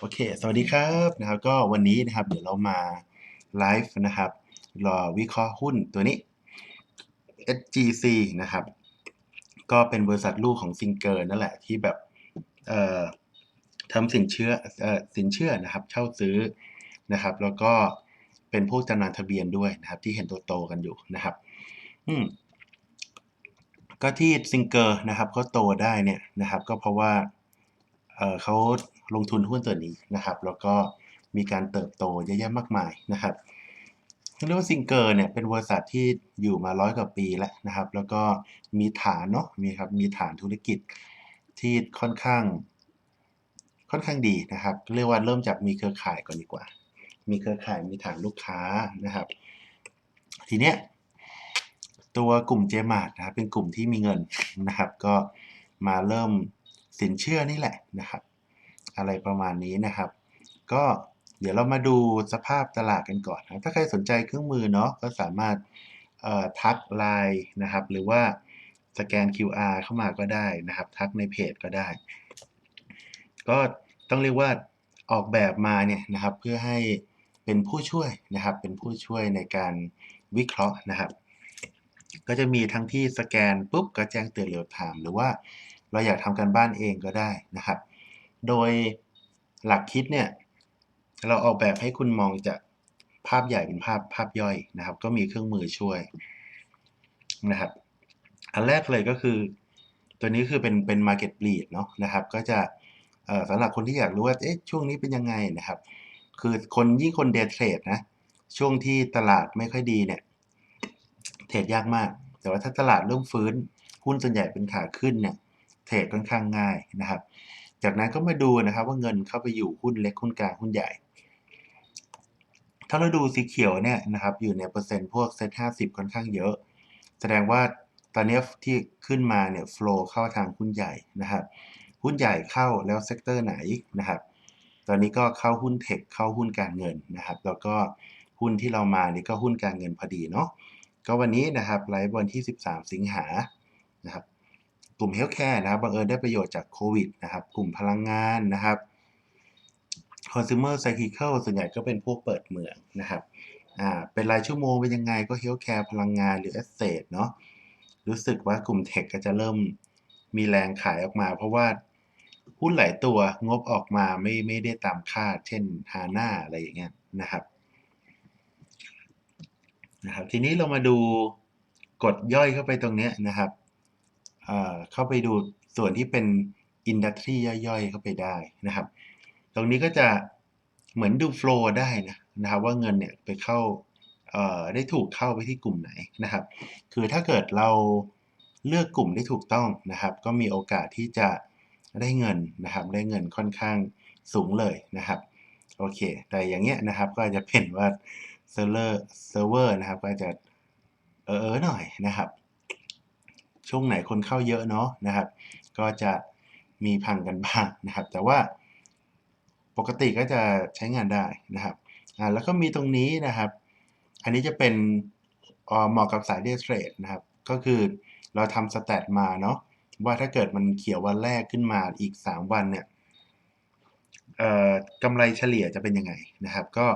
โอเค สวัสดีครับนะครับ ก็วันนี้นะครับ เดี๋ยวเรามาไลฟ์นะครับ รอวิเคราะห์หุ้นตัวนี้ SGC นะครับ ก็เป็นบริษัทลูกของซิงเกอร์นั่นแหละที่แบบเอ่อทำสินเชื่อเอ่อสินเชื่อนะครับ เช่าซื้อนะครับ แล้วก็เป็นผู้จำน่ายทะเบียนด้วยนะครับ ที่เห็นตัวโตกันอยู่นะครับ อืมก็ที่ซิงเกอร์นะครับก็โตได้เนี่ยนะครับ ก็เพราะว่าเออเขา ลงทุนหุ้นตัวนี้นะครับ แล้วก็มีการเติบโตเยอะแยะมากมายนะครับเรียกว่าซิงเกอร์เนี่ยเป็นบริษัทที่อยู่มาร้อยกว่าปีแล้วนะครับ แล้วก็มีฐานเนาะมีครับมีฐานธุรกิจที่ค่อนข้าง ค่อนข้างดีนะครับ เรียกว่าเริ่มจากมีเครือข่ายก่อนดีกว่า มีเครือข่ายมีฐานลูกค้านะครับ ทีเนี้ยตัวกลุ่มเจมาร์นะครับเป็นกลุ่มที่มีเงินนะครับ ก็มาเริ่มสินเชื่อนี่แหละนะครับ อะไรประมาณนี้นะครับ ก็เดี๋ยวเรามาดูสภาพตลาดกันก่อนนะถ้าใครสนใจเครื่องมือเนาะก็สามารถทักไลน์นะครับ หรือว่าสแกน QR เข้ามาก็ได้นะครับ ทักในเพจก็ได้ ก็ต้องเรียกว่าออกแบบมาเนี่ยนะครับ เพื่อให้เป็นผู้ช่วยนะครับ เป็นผู้ช่วยในการวิเคราะห์นะครับ ก็จะมีทั้งที่สแกนปุ๊บก็แจ้งเตือนเรียลไทม์หรือว่าเราอยากทำการบ้านเองก็ได้นะครับ โดยหลักคิดเนี่ยเราออกแบบให้คุณมองจากภาพใหญ่เป็นภาพภาพย่อยนะครับ ก็มีเครื่องมือช่วยนะครับ อันแรกเลยก็คือ ตัวนี้คือเป็นเป็น market bleed เนาะนะครับ ก็จะสำหรับคนที่อยากรู้ว่าเอ๊ะช่วงนี้เป็นยังไงนะครับ คือคนยิ่งคนเดย์เทรดนะช่วงที่ตลาดไม่ค่อยดีเนี่ยเทรดยากมาก แต่ว่าถ้าตลาดเริ่มฟื้นหุ้นส่วนใหญ่เป็นขาขึ้นเนี่ยเทรดค่อนข้างง่ายนะครับ จากนั้นก็มาดูนะครับว่าเงินเข้าไปอยู่หุ้นเล็กหุ้นกลางหุ้นใหญ่ ถ้าเราดูสีเขียวเนี่ยนะครับอยู่ในเปอร์เซ็นต์พวกเซ็ตห้าสิบค่อนข้างเยอะ แสดงว่าตอนนี้ที่ขึ้นมาเนี่ยฟล์เข้าทางหุ้นใหญ่นะครับ หุ้นใหญ่เข้าแล้วเซกเตอร์ไหนนะครับ ตอนนี้ก็เข้าหุ้นเทคเข้าหุ้นการเงินนะครับ แล้วก็หุ้นที่เรามานี่ก็หุ้นการเงินพอดีเนาะก็วันนี้นะครับไลฟ์วันที่ 13 สิงหานะครับ กลุ่มเฮลท์แคร์นะครับบังเอิญได้ประโยชน์จากโควิดนะครับ กลุ่มพลังงานนะครับ consumer cyclical ส่วนใหญ่ก็เป็นพวกเปิดเมืองนะครับอ่าเป็นรายชั่วโมงเป็นยังไงก็เฮลท์แคร์พลังงานหรือ asset เนาะรู้สึกว่ากลุ่มเทคก็จะเริ่มมีแรงขายออกมา เพราะว่าหุ้นหลายตัวงบออกมาไม่ไม่ได้ตามคาด เช่นฮาน่าอะไรอย่างเงี้ยนะครับนะครับ ทีนี้เรามาดูกดย่อยเข้าไปตรงนี้นะครับ เข้าไปดูส่วนที่เป็นอินดัสทรีย่อยๆ เข้าไปได้นะครับ ตรงนี้ก็จะเหมือนดูโฟล์ได้นะนะครับว่าเงินเนี่ยไปเข้าได้ถูกเข้าไปที่กลุ่มไหนนะครับ คือถ้าเกิดเราเลือกกลุ่มได้ถูกต้องนะครับ ก็มีโอกาสที่จะได้เงินนะครับ ได้เงินค่อนข้างสูงเลยนะครับ โอเค แต่อย่างเงี้ยนะครับก็จะเป็นว่าเซิร์ฟเวอร์เซิร์ฟเวอร์นะครับก็จะเออเออหน่อยนะครับ ช่วงไหนคนเข้าเยอะเนาะนะครับ ก็จะมีพังกันบ้างนะครับ แต่ว่าปกติก็จะใช้งานได้นะครับอ่าแล้วก็มีตรงนี้นะครับ อันนี้จะเป็นเอ่อเหมาะกับสายเดย์เทรดนะครับ ก็คือเราทำสแตทมาเนาะว่าถ้าเกิดมันเขียววันแรกขึ้นมาอีก 3 วันเนี่ยเอ่อกำไรเฉลี่ยจะเป็นยังไงนะครับ ก็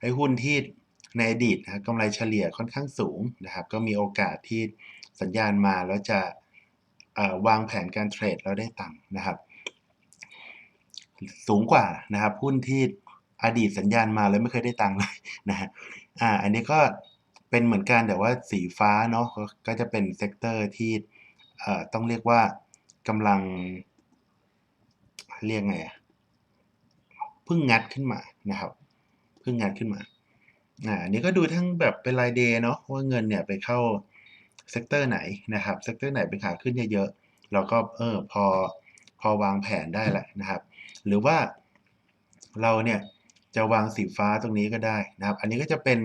ไอ้หุ้นที่ในอดีตนะครับกำไรเฉลี่ยค่อนข้างสูงนะครับ ก็มีโอกาสที่ สัญญาณมาแล้วจะวางแผนการเทรดแล้วได้ตังค์นะครับ สูงกว่านะครับหุ้นที่อดีตสัญญาณมาแล้วไม่เคยได้ตังค์เลยนะฮะอ่าอันนี้ก็เป็นเหมือนกันแต่ว่าสีฟ้าเนาะก็จะเป็นเซกเตอร์ที่ต้องเรียกว่ากำลัง เรียกไงอะเพิ่งงัดขึ้นมานะครับเพิ่งงัดขึ้นมาอ่าอันนี้ก็ดูทั้งแบบเป็นรายเดย์เนาะว่าเงินเนี่ยไปเข้า เซกเตอร์ไหนนะครับเซกเตอร์ไหนเป็นขาขึ้นเยอะๆเราก็เออพอพอวางแผนได้แหละนะครับ หรือว่าเราเนี่ยจะวางสีฟ้าตรงนี้ก็ได้นะครับ อันนี้ก็จะเป็น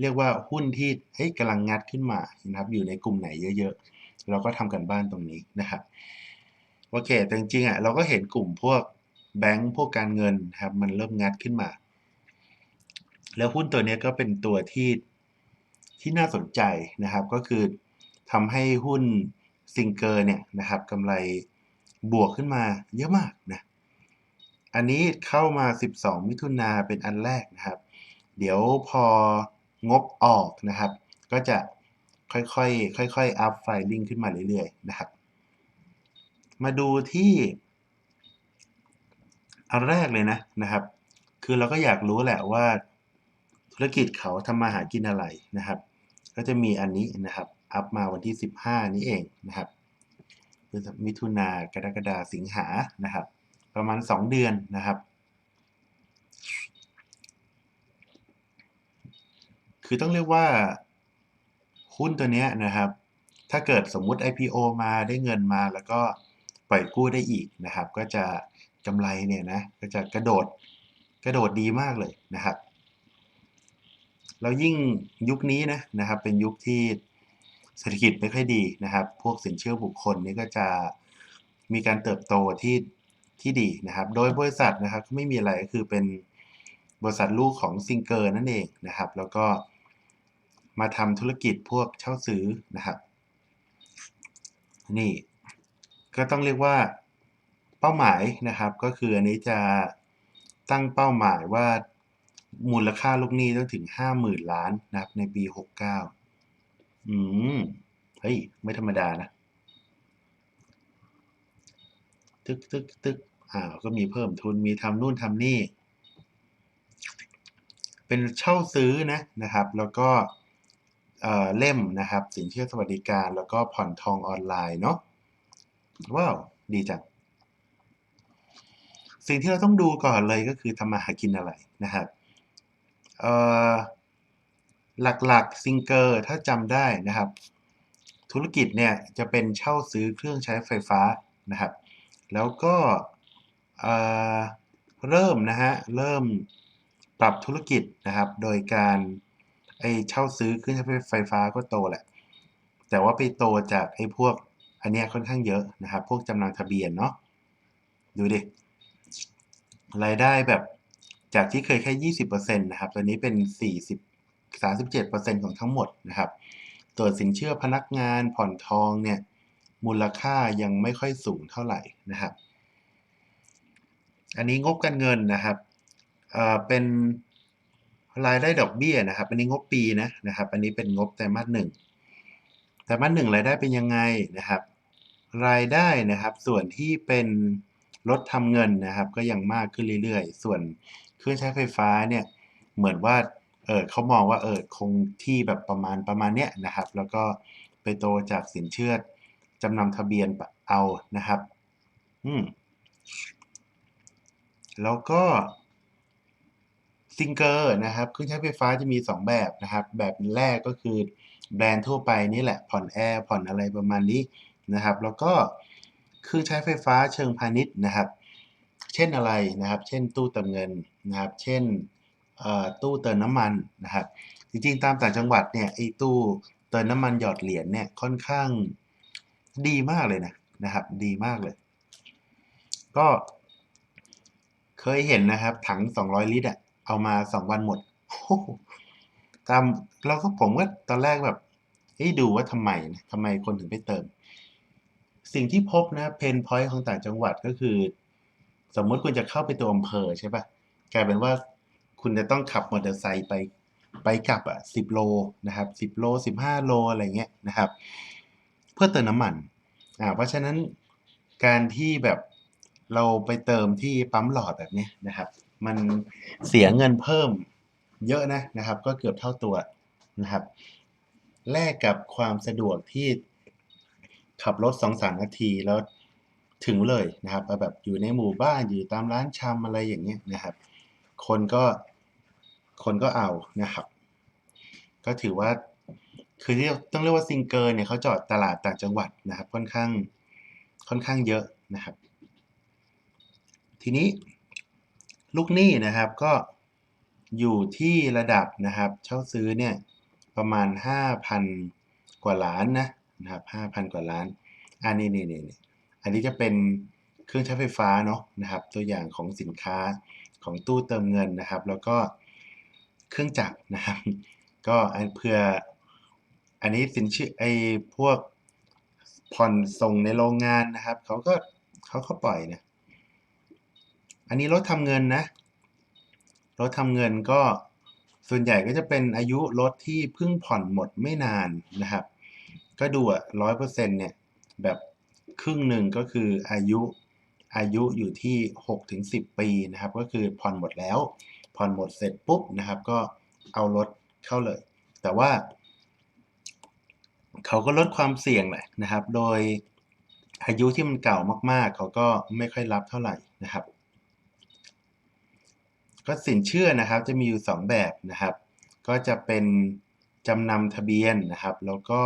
เรียกว่าหุ้นที่เฮ้ยกำลังงัดขึ้นมานะครับ อยู่ในกลุ่มไหนเยอะๆ เราก็ทำกันบ้านตรงนี้นะครับโอเคแต่จริงๆอะเราก็เห็นกลุ่มพวกแบงก์พวกการเงินนะครับมันเริ่มงัดขึ้นมา แล้วหุ้นตัวนี้ก็เป็นตัวที่ ที่น่าสนใจนะครับก็คือทำให้หุ้นซิงเกอร์เนี่ยนะครับกำไรบวกขึ้นมาเยอะมากนะ อันนี้เข้ามา 12 มิถุนาเป็นอันแรกนะครับ เดี๋ยวพองบออกนะครับ ก็จะค่อยๆ ค่อยๆ อัพไฟลิ่งขึ้นมาเรื่อยๆ นะครับ มาดูที่ อันแรกเลยนะนะครับ คือเราก็อยากรู้แหละว่า ธุรกิจเขาทำมาหากินอะไรนะครับ ก็จะมีอันนี้นะครับ อัพมาวันที่ 15 นี้เองนะครับมิถุนากรกฎาสิงหานะครับ ประมาณ 2 เดือนนะครับ คือต้องเรียกว่าหุ้นตัวนี้นะครับ ถ้าเกิดสมมุติ IPO มาได้เงินมาแล้วก็ปล่อยกู้ได้อีกนะครับ ก็จะกำไรเนี่ยนะก็จะกระโดดกระโดดดีมากเลยนะครับ แล้วยิ่งยุคนี้นะนะครับ เป็นยุคที่เศรษฐกิจไม่ค่อยดีนะครับ พวกสินเชื่อบุคคลนี่ก็จะมีการเติบโตที่ที่ดีนะครับ โดยบริษัทนะครับก็ไม่มีอะไรก็คือเป็นบริษัทลูกของซิงเกอร์นั่นเองนะครับ แล้วก็มาทำธุรกิจพวกเช่าซื้อนะครับ นี่ก็ต้องเรียกว่าเป้าหมายนะครับ ก็คืออันนี้จะตั้งเป้าหมายว่า มูลค่าลูกหนี้ต้องถึงห้าหมื่นล้านนะครับ ในปีหกเก้าอืม เฮ้ย ไม่ธรรมดานะ ตึกตึกตึกอ่าก็มีเพิ่มทุนมีทำนู่นทำนี่ เป็นเช่าซื้อนะนะครับ แล้วก็เล่มนะครับ สินเชื่อสวัสดิการแล้วก็ผ่อนทองออนไลน์เนาะว้าว ดีจัง สิ่งที่เราต้องดูก่อนเลยก็คือทำมาหากินอะไรนะครับ หลักๆซิงเกอร์ถ้าจำได้นะครับ ธุรกิจเนี่ยจะเป็นเช่าซื้อเครื่องใช้ไฟฟ้านะครับ แล้วก็เริ่มนะฮะเริ่มปรับธุรกิจนะครับ โดยการไอเช่าซื้อเครื่องใช้ไฟฟ้าก็โตแหละ แต่ว่าไปโตจากไอพวกอันเนี้ยค่อนข้างเยอะนะครับ พวกจำนำทะเบียนเนาะดูดิรายได้แบบ จากที่เคยแค่ 20%นะครับตอนนี้เป็น 40 37%ของทั้งหมดนะครับ ตัวสินเชื่อพนักงานผ่อนทองเนี่ย มูลค่ายังไม่ค่อยสูงเท่าไหร่นะครับ อันนี้งบการเงินนะครับเอ่อเป็นรายได้ดอกเบี้ยนะครับ อันนี้งบปีนะนะครับ อันนี้เป็นงบไตรมาสหนึ่งไตรมาสหนึ่งรายได้เป็นยังไงนะครับ รายได้นะครับ ส่วนที่เป็นลดทำเงินนะครับ ก็ยังมากขึ้นเรื่อยๆ ส่วน เครื่องใช้ไฟฟ้าเนี่ยเหมือนว่าเออเขามองว่าเออคงที่แบบประมาณประมาณเนี้ยนะครับ แล้วก็ไปโตจากสินเชื่อจำนำทะเบียนเอานะครับ อืมแล้วก็ซิงเกอร์นะครับเครื่องใช้ไฟฟ้าจะมี 2 แบบนะครับ แบบแรกก็คือแบรนด์ทั่วไปนี่แหละ ผ่อนแอร์ผ่อนอะไรประมาณนี้นะครับ แล้วก็เครื่องใช้ไฟฟ้าเชิงพาณิชย์นะครับ เช่นอะไรนะครับ เช่นตู้เติมเงินนะครับ เช่นตู้เติมน้ำมันนะครับ จริงๆ ตามต่างจังหวัดเนี่ยไอ้ตู้เติมน้ำมันหยอดเหรียญเนี่ยค่อนข้างดีมากเลยนะนะครับดีมากเลย ก็เคยเห็นนะครับ ถัง 200 ลิตรอะเอามา 2 วันหมดตามแล้วก็ผมก็ตอนแรกแบบเฮ้ยดูว่าทำไมนะทำไมคนถึงไปเติม สิ่งที่พบนะเพนพอยต์ของต่างจังหวัดก็คือ สมมติคุณจะเข้าไปตัวอำเภอใช่ปะกลายเป็นว่าคุณจะต้องขับมอเตอร์ไซค์ไปไปกลับอะสิบโลนะครับสิบโลสิบห้าโลอะไรเงี้ยนะครับ เพื่อเติมน้ำมันอ่าเพราะฉะนั้นการที่แบบเราไปเติมที่ปั๊มหลอดแบบนี้นะครับ มันเสียเงินเพิ่มเยอะนะนะครับ ก็เกือบเท่าตัวนะครับแลกกับความสะดวกที่ขับรถสองสามนาทีแล้ว ถึงเลยนะครับแบบอยู่ในหมู่บ้านอยู่ตามร้านชำอะไรอย่างเงี้ยนะครับ คนก็คนก็เอานะครับ ก็ถือว่าคือที่ต้องเรียกว่าซิงเกิลเนี่ยเขาจอดตลาดต่างจังหวัดนะครับ ค่อนข้างค่อนข้างเยอะนะครับ ทีนี้ลูกหนี้นะครับก็อยู่ที่ระดับนะครับ เช่าซื้อเนี่ยประมาณ 5,000 กว่าล้านนะนะครับ5,000 กว่าล้านอันนี้นี่นี่ อันนี้จะเป็นเครื่องใช้ไฟฟ้าเนาะนะครับ ตัวอย่างของสินค้าของตู้เติมเงินนะครับ แล้วก็เครื่องจักรนะครับ ก็เพื่ออันนี้สินเชื่อไอ้พวกผ่อนส่งในโรงงานนะครับเขาก็เขาก็ปล่อยนะอันนี้รถทำเงินนะรถทำเงินก็ส่วนใหญ่ก็จะเป็นอายุรถที่เพิ่งผ่อนหมดไม่นานนะครับ ก็ดูอะร้อยเปอร์เซ็นต์เนี่ยแบบ ครึ่งหนึ่งก็คืออายุอายุอยู่ที่หกถึงสิบปีนะครับ ก็คือผ่อนหมดแล้ว ผ่อนหมดเสร็จปุ๊บนะครับ ก็เอารถเข้าเลย แต่ว่า เขาก็ลดความเสี่ยงแหละนะครับ โดยอายุที่มันเก่ามากๆ เขาก็ไม่ค่อยรับเท่าไหร่นะครับ ก็สินเชื่อนะครับจะมีอยู่ 2 แบบนะครับ ก็จะเป็นจำนำทะเบียนนะครับ แล้วก็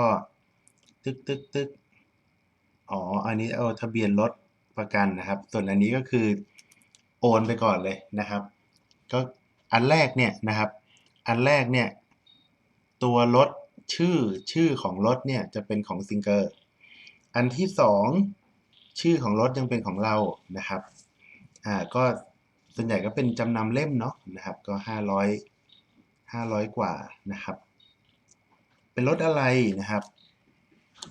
ตึกตึกตึก อ๋อ อันนี้เอาทะเบียนรถประกันนะครับ ส่วนอันนี้ก็คือโอนไปก่อนเลยนะครับ ก็อันแรกเนี่ยนะครับ อันแรกเนี่ยตัวรถชื่อชื่อของรถเนี่ยจะเป็นของซิงเกอร์อันที่สองชื่อของรถยังเป็นของเรานะครับ อ่า ก็ส่วนใหญ่ก็เป็นจำนำเล่มเนาะนะครับ ก็ห้าร้อยห้าร้อยกว่านะครับ เป็นรถอะไรนะครับ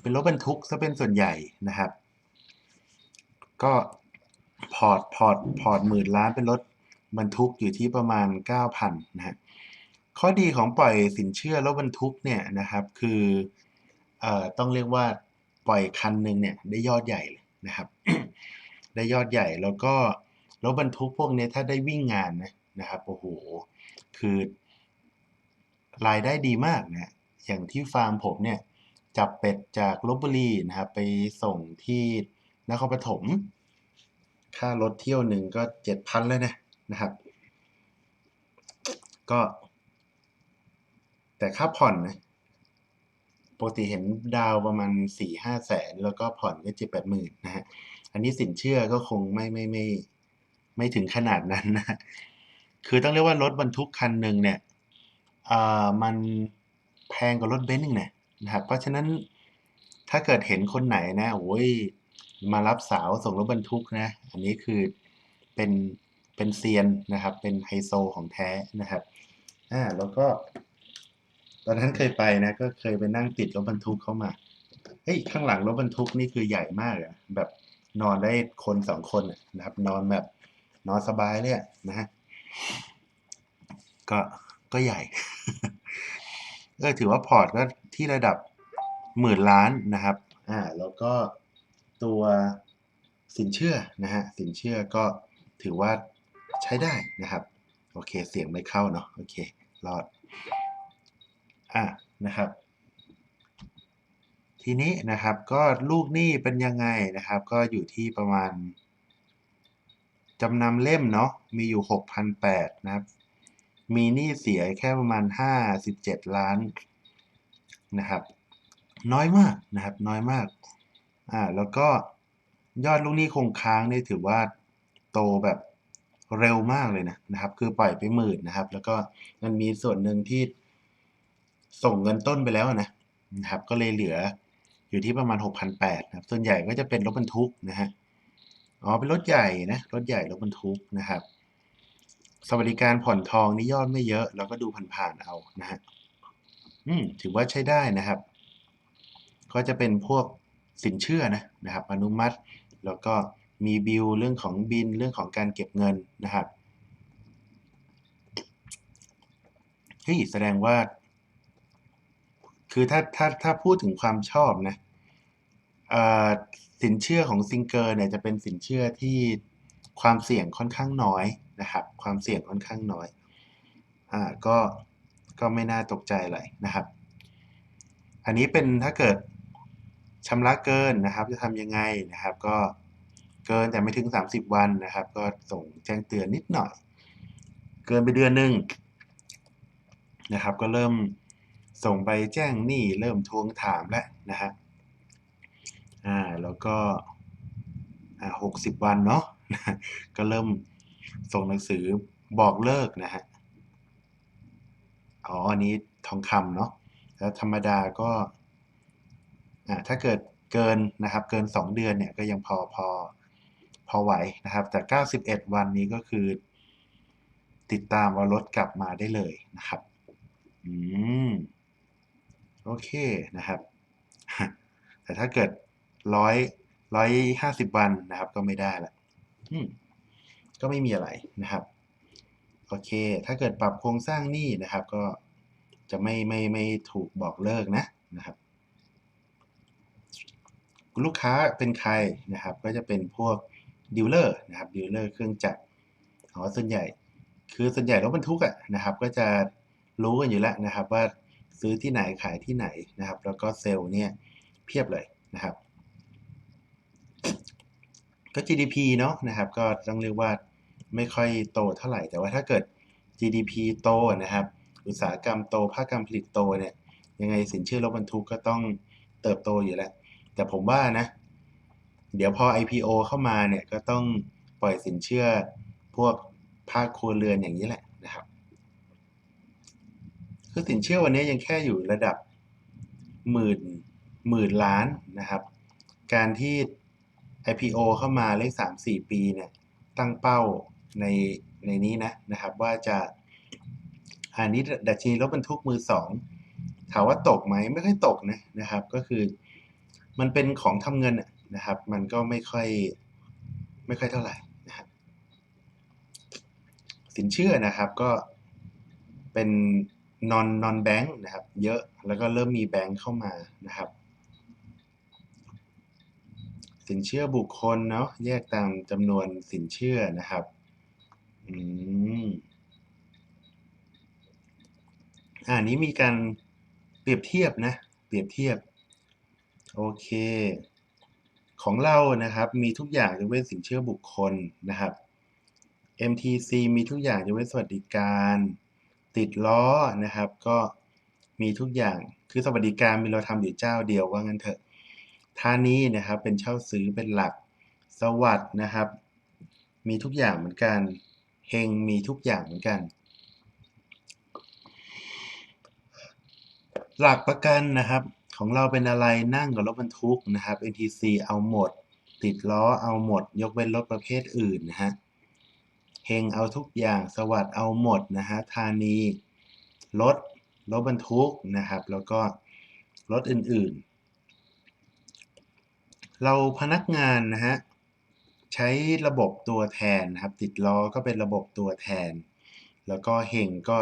เป็นรถบรรทุกซะเป็นส่วนใหญ่นะครับ ก็พอร์ตพอร์ตพอร์ตหมื่นล้านเป็นรถบรรทุกอยู่ที่ประมาณ 9,000นะฮะข้อดีของปล่อยสินเชื่อรถบรรทุกเนี่ยนะครับ คือเอ่อต้องเรียกว่าปล่อยคันหนึ่งเนี่ยได้ยอดใหญ่เลยนะครับ ได้ยอดใหญ่แล้วก็รถบรรทุกพวกนี้ถ้าได้วิ่งงานนะนะครับโอ้โหคือรายได้ดีมากนะอย่างที่ฟาร์มผมเนี่ย จับเป็ดจากลบบุรีนะครับไปส่งที่นครปฐมค่ารถเที่ยวหนึ่งก็เจ็ดพันแล้วนะนะครับ ก็ แต่ค่าผ่อนนะปกติเห็นดาวประมาณสี่ห้าแสนแล้วก็ผ่อนก็เจ็ดแปดหมื่นนะฮะอันนี้สินเชื่อก็คงไม่ไม่ไม่ไม่ถึงขนาดนั้นนะ คือต้องเรียกว่ารถบรรทุกคันหนึ่งเนี่ยอ่ามันแพงกว่ารถเบนซ์หนึ่งเนี่ย นะครับเพราะฉะนั้นถ้าเกิดเห็นคนไหนนะโอ้ยมารับสาวส่งรถบรรทุกนะ อันนี้คือเป็นเป็นเซียนนะครับ เป็นไฮโซของแท้นะครับอ่าแล้วก็ ตอนนั้นเคยไปนะ ก็เคยไปนั่งติดรถบรรทุกเข้ามาเฮ้ยข้างหลังรถบรรทุกนี่คือใหญ่มากอะแบบนอนได้คนสองคนนะครับ นอนแบบนอนสบายเลยนะฮะก็ก็ใหญ่ เออถือว่าพอร์ตก็ที่ระดับหมื่นล้านนะครับอ่าแล้วก็ตัวสินเชื่อนะฮะสินเชื่อก็ถือว่าใช้ได้นะครับ โอเคเสียงไม่เข้าเนาะโอเครอดอะนะครับ ทีนี้นะครับก็ลูกหนี้เป็นยังไงนะครับ ก็อยู่ที่ประมาณจำนำเล่มเนาะมีอยู่หกพันแปดนะครับ มีหนี้เสียแค่ประมาณห้าสิบเจ็ดล้านนะครับ น้อยมากนะครับ น้อยมาก อ่า แล้วก็ยอดลูกหนี้คงค้างนี่ถือว่าโตแบบเร็วมากเลยนะนะครับ คือปล่อยไปหมื่นนะครับ แล้วก็มันมีส่วนหนึ่งที่ส่งเงินต้นไปแล้วนะนะครับ ก็เลยเหลืออยู่ที่ประมาณหกพันแปดนะครับ ส่วนใหญ่ก็จะเป็นรถบรรทุกนะฮะ อ๋อ เป็นรถใหญ่นะ รถใหญ่รถบรรทุกนะครับ สวัสดิการผ่อนทองนี่ยอดไม่เยอะ เราก็ดูผ่านๆเอานะฮะอืมถือว่าใช้ได้นะครับ ก็จะเป็นพวกสินเชื่อนะนะครับ อนุมัติ แล้วก็มีบิลเรื่องของบินเรื่องของการเก็บเงินนะครับเฮ้ยแสดงว่า คือถ้าถ้าถ้าพูดถึงความชอบนะสินเชื่อของซิงเกอร์เนี่ยจะเป็นสินเชื่อที่ความเสี่ยงค่อนข้างน้อย นะครับ ความเสี่ยงค่อนข้างน้อยอ่าก็ก็ไม่น่าตกใจอะไรนะครับ อันนี้เป็นถ้าเกิดชำระเกินนะครับ จะทำยังไงนะครับ ก็เกินแต่ไม่ถึง 30 วันนะครับ ก็ส่งแจ้งเตือนนิดหน่อย เกินไปเดือนหนึ่งนะครับ ก็เริ่มส่งไปแจ้งหนี้เริ่มทวงถามแล้วนะฮะอ่าแล้วก็อ่าหกสิบวันเนาะก็เริ่ม ส่งหนังสือบอกเลิกนะฮะ อ๋อ อันนี้ทองคำเนาะ แล้วธรรมดาก็ อ่า ถ้าเกิดเกินนะครับ เกิน 2 เดือนเนี่ยก็ยังพอพอพอไหวนะครับ แต่ 91 วันนี้ก็คือ ติดตามว่ารถกลับมาได้เลยนะครับ อืม โอเคนะครับ แต่ถ้าเกิดร้อยร้อยห้าสิบวันนะครับ ก็ไม่ได้ละอืม ก็ไม่มีอะไรนะครับโอเค ถ้าเกิดปรับโครงสร้างหนี้นะครับ ก็จะไม่ไม่ไม่ถูกบอกเลิกนะนะครับ ลูกค้าเป็นใครนะครับ ก็จะเป็นพวกดีลเลอร์นะครับดีลเลอร์เครื่องจักรอ๋อส่วนใหญ่ คือส่วนใหญ่รถบรรทุกอะนะครับ ก็จะรู้กันอยู่แล้วนะครับ ว่าซื้อที่ไหนขายที่ไหนนะครับ แล้วก็เซลล์เนี่ยเพียบเลยนะครับ ก็ GDP เนาะนะครับ ก็ต้องเรียกว่า ไม่ค่อยโตเท่าไหร่ แต่ว่าถ้าเกิด GDP โตนะครับ อุตสาหกรรมโต ภาคการผลิตโตเนี่ย ยังไงสินเชื่อรถบรรทุกก็ต้องเติบโตอยู่แล้ว แต่ผมว่านะ เดี๋ยวพอ IPO เข้ามาเนี่ยก็ต้องปล่อยสินเชื่อพวกภาคครัวเรือนอย่างนี้แหละนะครับ คือสินเชื่อวันนี้ยังแค่อยู่ระดับหมื่นหมื่นล้านนะครับ การที่ IPO เข้ามาเลขสามสี่ปีเนี่ย ตั้งเป้า ในในนี้นะนะครับว่าจะอันนี้ดัชนีรถบรรทุกมือสองถามว่าตกไหมไม่ค่อยตกนะนะครับ ก็คือมันเป็นของทำเงินนะครับ มันก็ไม่ค่อยไม่ค่อยเท่าไหร่นะครับสินเชื่อนะครับก็เป็น non non bank นะครับ เยอะแล้วก็เริ่มมีแบงค์เข้ามานะครับ สินเชื่อบุคคลเนาะแยกตามจำนวนสินเชื่อนะครับ อืมอ่านี้มีการเปรียบเทียบนะ เปรียบเทียบ โอเค ของเรานะครับ มีทุกอย่างยกเว้นสินเชื่อบุคคลนะครับ MTC มีทุกอย่างยกเว้นสวัสดิการ ติดล้อนะครับ ก็มีทุกอย่างคือสวัสดิการมีเราทำอยู่เจ้าเดียวว่างั้นเถอะท่านี้นะครับเป็นเช่าซื้อเป็นหลักสวัสดนะครับ มีทุกอย่างเหมือนกัน เฮงมีทุกอย่างเหมือนกัน หลักประกันนะครับ ของเราเป็นอะไรนั่งกับรถบรรทุกนะครับ NTC เอาหมด ติดล้อเอาหมด ยกเว้นรถประเภทอื่นนะฮะเฮงเอาทุกอย่างสวัสด์เอาหมดนะฮะธานีรถรถบรรทุกนะครับ แล้วก็รถอื่นๆ เราพนักงานนะฮะ ใช้ระบบตัวแทนครับ ติดล้อก็เป็นระบบตัวแทน แล้วก็เฮงก็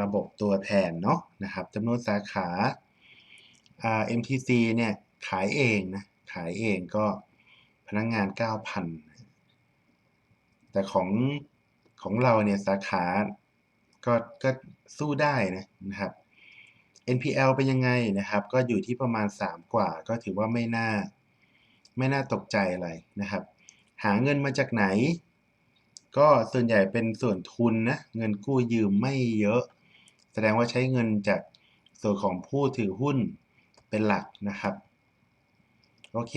ระบบตัวแทนเนาะนะครับจำนวนสาขา MTC เนี่ยขายเองนะขายเองก็พนักงาน 9,000 แต่ของของเราเนี่ยสาขาก็ก็สู้ได้นะนะครับ NPL เป็นยังไงนะครับ ก็อยู่ที่ประมาณ 3 กว่า ก็ถือว่าไม่น่าไม่น่าตกใจอะไรนะครับ หาเงินมาจากไหน ก็ส่วนใหญ่เป็นส่วนทุนนะ เงินกู้ยืมไม่เยอะ แสดงว่าใช้เงินจากส่วนของผู้ถือหุ้นเป็นหลักนะครับ โอเค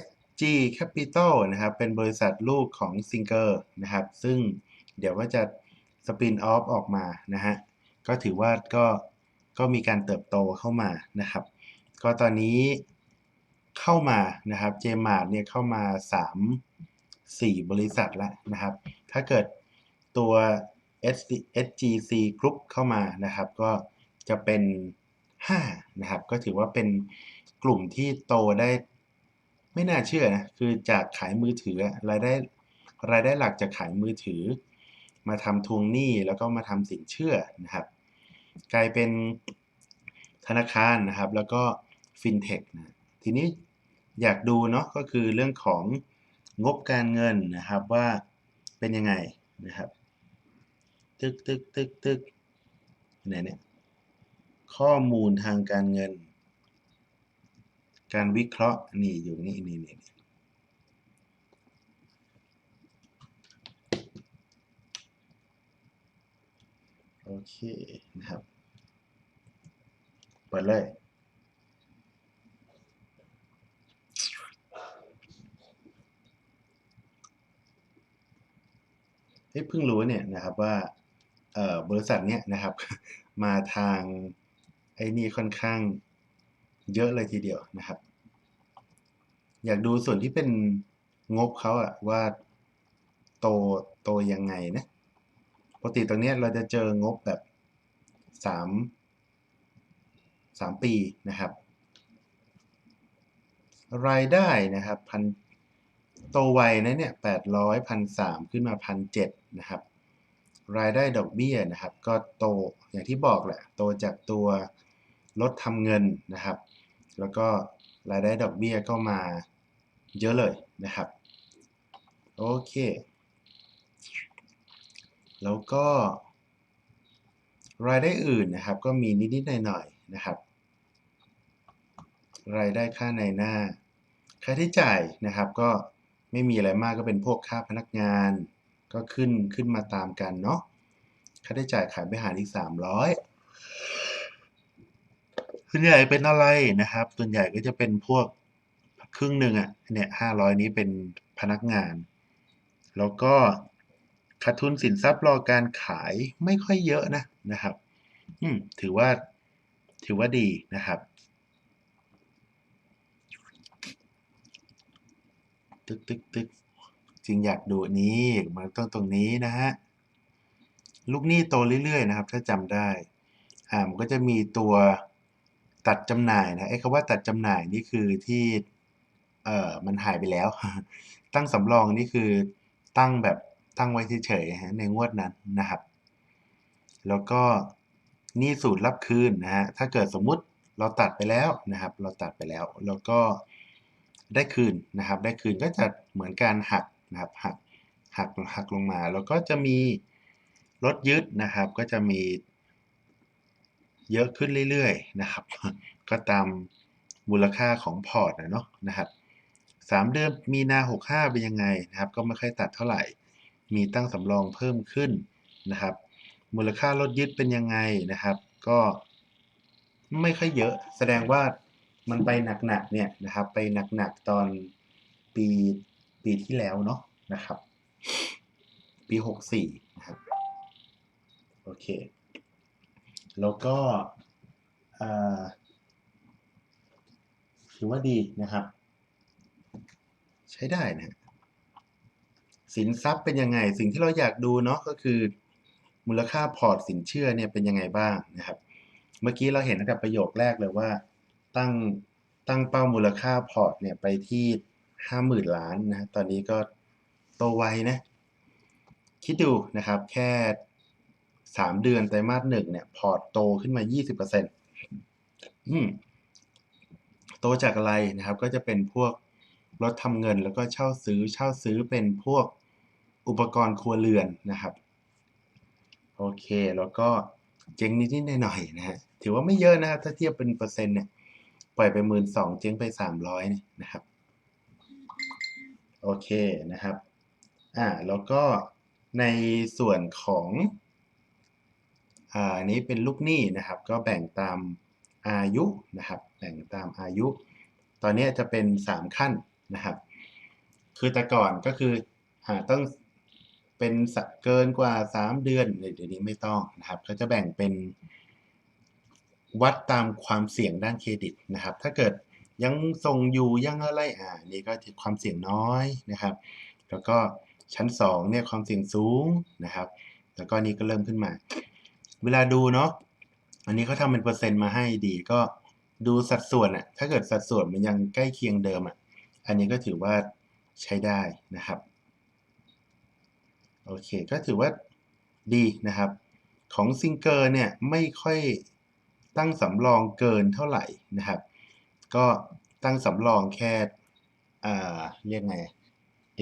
SG Capital นะครับ เป็นบริษัทลูกของ Singer นะครับ ซึ่งเดี๋ยวก็จะสปินออฟออกมานะฮะ ก็ถือว่าก็ก็มีการเติบโตเข้ามานะครับ ก็ตอนนี้ เข้ามานะครับเจมาร์เนี่ยเข้ามา 3 4 บริษัทแล้วนะครับ ถ้าเกิดตัว SGC Group เข้ามานะครับ ก็จะเป็น 5 นะครับ ก็ถือว่าเป็นกลุ่มที่โตได้ไม่น่าเชื่อนะ คือจากขายมือถือรายได้รายได้หลักจากขายมือถือ มาทำทวงหนี้แล้วก็มาทำสินเชื่อนะครับ กลายเป็นธนาคารนะครับ แล้วก็ฟินเทคนะทีนี้ อยากดูเนาะก็คือเรื่องของงบการเงินนะครับว่าเป็นยังไงนะครับตึกตึกตึกตึกไหนเนี่ยข้อมูลทางการเงิน การวิเคราะห์นี่อยู่นี่นี่นี่โอเคนะครับเปิดเลย เพิ่งรู้เนี่ยนะครับว่าบริษัทเนี้ยนะครับ มาทางไอ้นี่ค่อนข้างเยอะเลยทีเดียวนะครับ อยากดูส่วนที่เป็นงบเขาอะว่าโตโตยังไงนะปกติตรงนี้เราจะเจองบแบบสามสามปีนะครับ รายได้นะครับพัน โตไวนะเนี่ยแปดร้อยพันสามขึ้นมาพันเจ็ดนะครับ รายได้ดอกเบี้ยนะครับ ก็โตอย่างที่บอกแหละ โตจากตัวลดทำเงินนะครับ แล้วก็รายได้ดอกเบี้ยก็มาเยอะเลยนะครับ โอเค แล้วก็ รายได้อื่นนะครับ ก็มีนิดๆหน่อยๆนะครับ รายได้ค่าในหน้าค่าใช้จ่ายนะครับก็ ไม่มีอะไรมากก็เป็นพวกค่าพนักงาน ก็ขึ้นขึ้นมาตามกันเนาะค่าใช้จ่ายขายไปหารอีกสามร้อยส่วนใหญ่เป็นอะไรนะครับ ส่วนใหญ่ก็จะเป็นพวกครึ่งหนึ่งอะเนี่ยห้าร้อยนี้เป็นพนักงาน แล้วก็ขาดทุนสินทรัพย์รอการขายไม่ค่อยเยอะนะนะครับ อืมถือว่าถือว่าดีนะครับ ตึกตึกตึกจริงอยากดูนี้มาต้องตรงนี้นะฮะลูกหนี้โตเรื่อยๆนะครับ ถ้าจำได้อ่ามันก็จะมีตัวตัดจำหน่ายนะไอ้คำว่าตัดจำหน่ายนี่คือที่เอ่อมันหายไปแล้ว ตั้งสำรองนี่คือตั้งแบบตั้งไว้เฉยๆในงวดนั้นนะครับ แล้วก็นี้สูตรรับคืนนะฮะถ้าเกิดสมมุติเราตัดไปแล้วนะครับ เราตัดไปแล้ว แล้วก็ ได้คืนนะครับ ได้คืนก็จะเหมือนการหักนะครับหักหักหักลงมา แล้วก็จะมีรถยึดนะครับ ก็จะมีเยอะขึ้นเรื่อยๆนะครับ ก็ตามมูลค่าของพอร์ตนะเนาะนะครับสามเดือนมีนาหกห้าเป็นยังไงนะครับ ก็ไม่ค่อยตัดเท่าไหร่ มีตั้งสำรองเพิ่มขึ้นนะครับ มูลค่ารถยึดเป็นยังไงนะครับ ก็ไม่ค่อยเยอะ แสดงว่า มันไปหนักๆเนี่ยนะครับ ไปหนักๆตอนปีปีที่แล้วเนาะนะครับ ปีหกสี่นะครับ โอเค แล้วก็ถือว่าดีนะครับ ใช้ได้นะสินทรัพย์เป็นยังไง สิ่งที่เราอยากดูเนาะก็คือ มูลค่าพอร์ตสินเชื่อเนี่ยเป็นยังไงบ้างนะครับ เมื่อกี้เราเห็นตั้งแต่ประโยคแรกเลยว่า ตั้งตั้งเป้ามูลค่าพอร์ตเนี่ยไปที่ห้าหมื่นล้านนะตอนนี้ก็โตไวนะ คิดดูนะครับแค่สามเดือนไตรมาสหนึ่งเนี่ยพอร์ตโตขึ้นมา 20%อืมโตจากอะไรนะครับ ก็จะเป็นพวกรถทำเงินแล้วก็เช่าซื้อเช่าซื้อเป็นพวกอุปกรณ์ครัวเรือนนะครับ โอเคแล้วก็เจ๊งนิดๆหน่อยๆนะฮะถือว่าไม่เยอะนะครับ ถ้าเทียบเป็นเปอร์เซ็นต์เนี่ย ปล่อยไปหมื่นสองเจ๊งไปสามร้อยนะครับ โอเคนะครับ อ่า แล้วก็ในส่วนของอ่าอันนี้เป็นลูกหนี้นะครับ ก็แบ่งตามอายุนะครับ แบ่งตามอายุ ตอนนี้จะเป็นสามขั้นนะครับ คือแต่ก่อนก็คืออ่าต้องเป็นสักเกินกว่าสามเดือนเดี๋ยวนี้ไม่ต้องนะครับเขาจะแบ่งเป็น วัดตามความเสี่ยงด้านเครดิตนะครับ ถ้าเกิดยังส่งอยู่ยังอะไรอ่านี่ก็ความเสี่ยงน้อยนะครับ แล้วก็ชั้นสองเนี่ยความเสี่ยงสูงนะครับ แล้วก็นี้ก็เริ่มขึ้นมา เวลาดูเนาะอันนี้เขาทำเป็นเปอร์เซ็นต์มาให้ดีก็ดูสัดส่วนอะถ้าเกิดสัดส่วนมันยังใกล้เคียงเดิมอะอันนี้ก็ถือว่าใช้ได้นะครับโอเคก็ถือว่าดีนะครับ ของซิงเกอร์เนี่ยไม่ค่อย ตั้งสำรองเกินเท่าไหร่นะครับ ก็ตั้งสำรองแค่เอ่าเรียกไง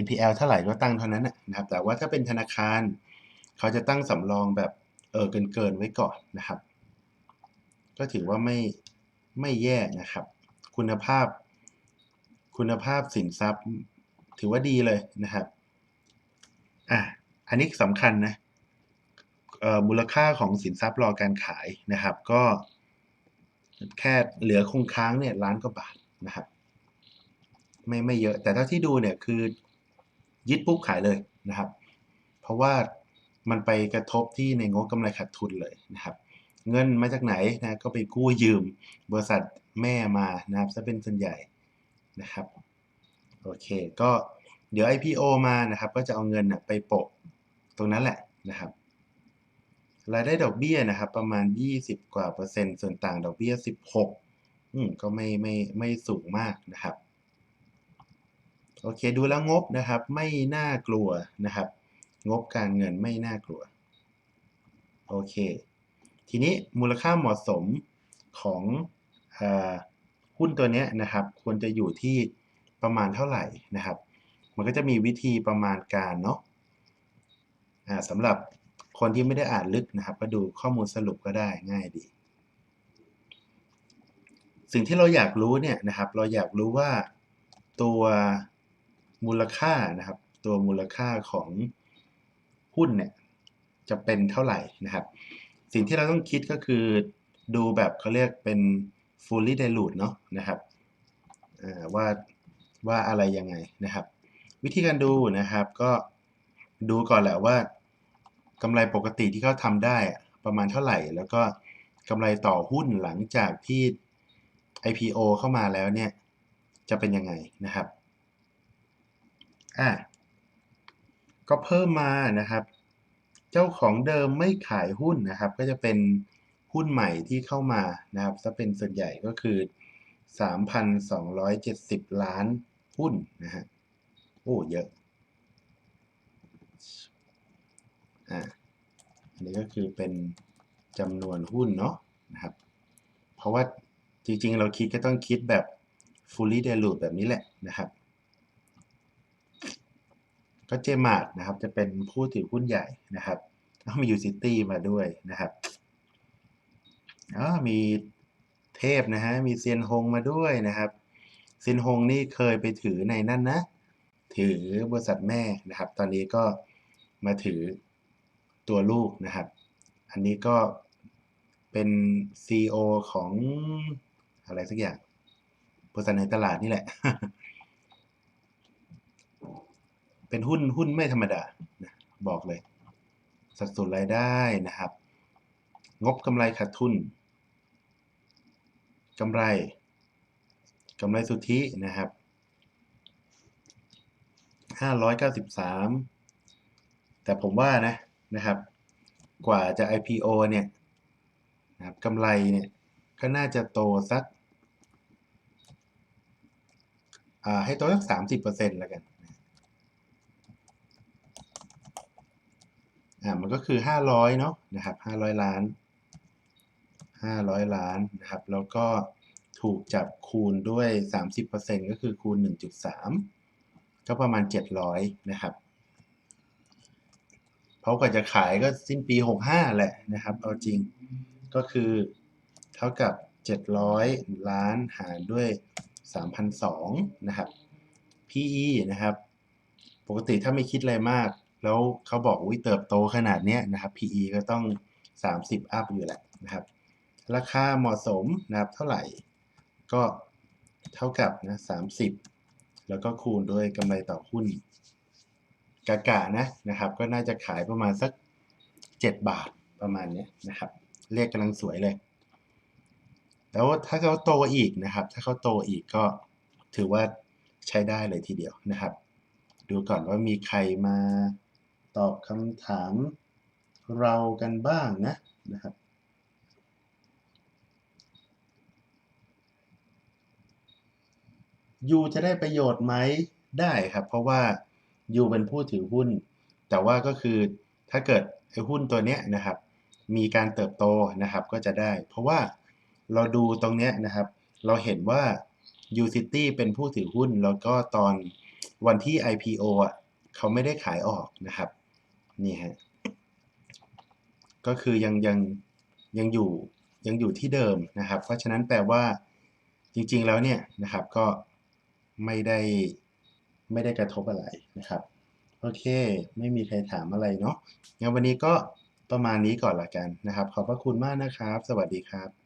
NPL เท่าไหร่ก็ตั้งเท่านั้นนะครับ แต่ว่าถ้าเป็นธนาคาร เขาจะตั้งสำรองแบบเออเกินเกินไว้ก่อนนะครับ ก็ถือว่าไม่ไม่แย่นะครับ คุณภาพ คุณภาพสินทรัพย์ ถือว่าดีเลยนะครับอะอันนี้สำคัญนะเอ่อมูลค่าของสินทรัพย์รอการขายนะครับ ก็ แค่เหลือคงค้างเนี่ยล้านกว่าบาทนะครับไม่ไม่เยอะ แต่ถ้าที่ดูเนี่ยคือยึดปุ๊บขายเลยนะครับ เพราะว่ามันไปกระทบที่ในงบกำไรขาดทุนเลยนะครับ เงินมาจากไหนนะก็ไปกู้ยืมบริษัทแม่มานะครับซะเป็นส่วนใหญ่นะครับโอเค ก็เดี๋ยว IPO มานะครับ ก็จะเอาเงินนะไปโปะตรงนั้นแหละนะครับ รายได้ดอกเบี้ยนะครับ ประมาณ 20 กว่าเปอร์เซ็นต์ส่วนต่างดอกเบี้ย 16อืมก็ไม่ไม่ไม่สูงมากนะครับโอเคดูแล้วงบนะครับ ไม่น่ากลัวนะครับ งบการเงินไม่น่ากลัวโอเค ทีนี้มูลค่าเหมาะสมของอหุ้นตัวนี้นะครับ ควรจะอยู่ที่ประมาณเท่าไหร่นะครับ มันก็จะมีวิธีประมาณการเนาะอ่าสำหรับ คนที่ไม่ได้อ่านลึกนะครับ ก็ดูข้อมูลสรุปก็ได้ง่ายดี สิ่งที่เราอยากรู้เนี่ยนะครับ เราอยากรู้ว่าตัวมูลค่านะครับ ตัวมูลค่าของหุ้นเนี่ยจะเป็นเท่าไหร่นะครับ สิ่งที่เราต้องคิดก็คือดูแบบเขาเรียกเป็น fully dilute เนาะนะครับว่าว่าอะไรยังไงนะครับ วิธีการดูนะครับก็ดูก่อนแหละว่า กำไรปกติที่เขาทำได้ประมาณเท่าไหร่ แล้วก็กำไรต่อหุ้นหลังจากที่ IPO เข้ามาแล้วเนี่ย จะเป็นยังไงนะครับอะก็เพิ่มมานะครับ เจ้าของเดิมไม่ขายหุ้นนะครับ ก็จะเป็นหุ้นใหม่ที่เข้ามานะครับจะเป็นส่วนใหญ่ก็คือ 3,270 ล้านหุ้นนะฮะโอ้เยอะ อ่าอันนี้ก็คือเป็นจำนวนหุ้นเนาะนะครับ เพราะว่าจริงๆ เราคิดก็ต้องคิดแบบ fully diluted แบบนี้แหละนะครับ ก็เจมาร์ดนะครับ จะเป็นผู้ถือหุ้นใหญ่นะครับแล้วมียูซิตี้มาด้วยนะครับอ๋อมีเทพนะฮะ มีเซียนฮงมาด้วยนะครับเซียนฮงนี่เคยไปถือในนั่นนะ ถือบริษัทแม่นะครับ ตอนนี้ก็มาถือ ตัวลูกนะครับ อันนี้ก็เป็น CEO ของอะไรสักอย่างบริษัทในตลาดนี่แหละ เป็นหุ้นหุ้นไม่ธรรมดานะบอกเลย สัดส่วนรายได้นะครับ งบกำไรขาดทุนกำไรกำไรสุทธินะครับ 593 แต่ผมว่านะ นะครับ กว่าจะ IPO เนี่ยนะครับกำไรเนี่ยก็น่าจะโตสักให้โตสัก 30%แล้วกันอ่ามันก็คือ 500 เนาะนะครับ 500 ล้าน 500 ล้านนะครับ แล้วก็ถูกจับคูณด้วย 30%ก็คือคูณ 1.3 ก็ประมาณ 700 นะครับ เพราะกว่าจะขายก็สิ้นปี 65 แหละนะครับ เอาจริงก็คือเท่ากับ 700 ล้านหารด้วย 3,002นะครับ PE นะครับ ปกติถ้าไม่คิดอะไรมาก แล้วเขาบอกวิเติบโตขนาดเนี้ยนะครับ PE ก็ต้อง 30 อัพอยู่แหละนะครับ ราคาเหมาะสมนะครับเท่าไหร่ก็เท่ากับนะ30 แล้วก็คูณด้วยกำไรต่อหุ้น กะกะนะนะครับ ก็น่าจะขายประมาณสัก 7 บาทประมาณนี้นะครับ เลขกำลังสวยเลย แล้วถ้าเขาโตอีกนะครับ ถ้าเขาโตอีกก็ถือว่าใช้ได้เลยทีเดียวนะครับ ดูก่อนว่ามีใครมาตอบคำถามเรากันบ้างนะนะครับยูจะได้ประโยชน์ไหมได้ครับ เพราะว่า ยูเป็นผู้ถือหุ้น แต่ว่าก็คือถ้าเกิดไอ้หุ้นตัวเนี้ยนะครับ มีการเติบโตนะครับก็จะได้ เพราะว่าเราดูตรงเนี้ยนะครับ เราเห็นว่า u c i t y เป็นผู้ถือหุ้น แล้วก็ตอนวันที่ IPO อะเขาไม่ได้ขายออกนะครับนี่ฮะก็คือยังยังยังอยู่ยังอยู่ที่เดิมนะครับ เพราะฉะนั้นแปลว่าจริงๆแล้วเนี่ยนะครับก็ไม่ได้ ไม่ได้กระทบอะไรนะครับ โอเค ไม่มีใครถามอะไรเนาะงั้นวันนี้ก็ประมาณนี้ก่อนละกันนะครับ ขอบพระคุณมากนะครับ สวัสดีครับ